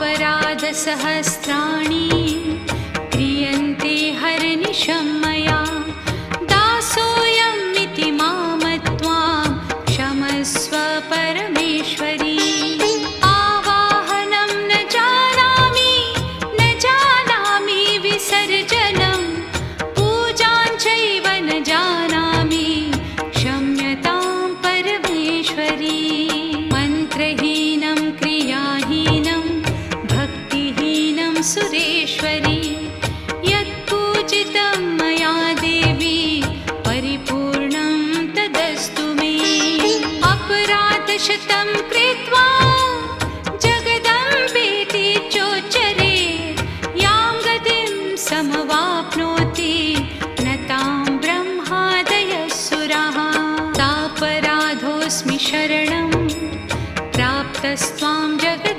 अपराधसहस्राणि क्रियन्ते हरनिशं मया। दासोऽयमिति मामत्वां क्षमस्व परमेश्वरी। आवाहनं न जानामि न जानामि विसर्जनं। पूजाञ्चैव न जानामि क्षम्यतां परमेश्वरी सुरेश्वरी यत्पूजितं मया देवी परिपूर्णं तदस्तु मे। अपराधशतं कृत्वा जगदम्बेति चोचरे यां गतिं समवाप्नोति न तां ब्रह्मादय तापराधोऽस्मि शरणम् प्राप्तस्त्वां जगत्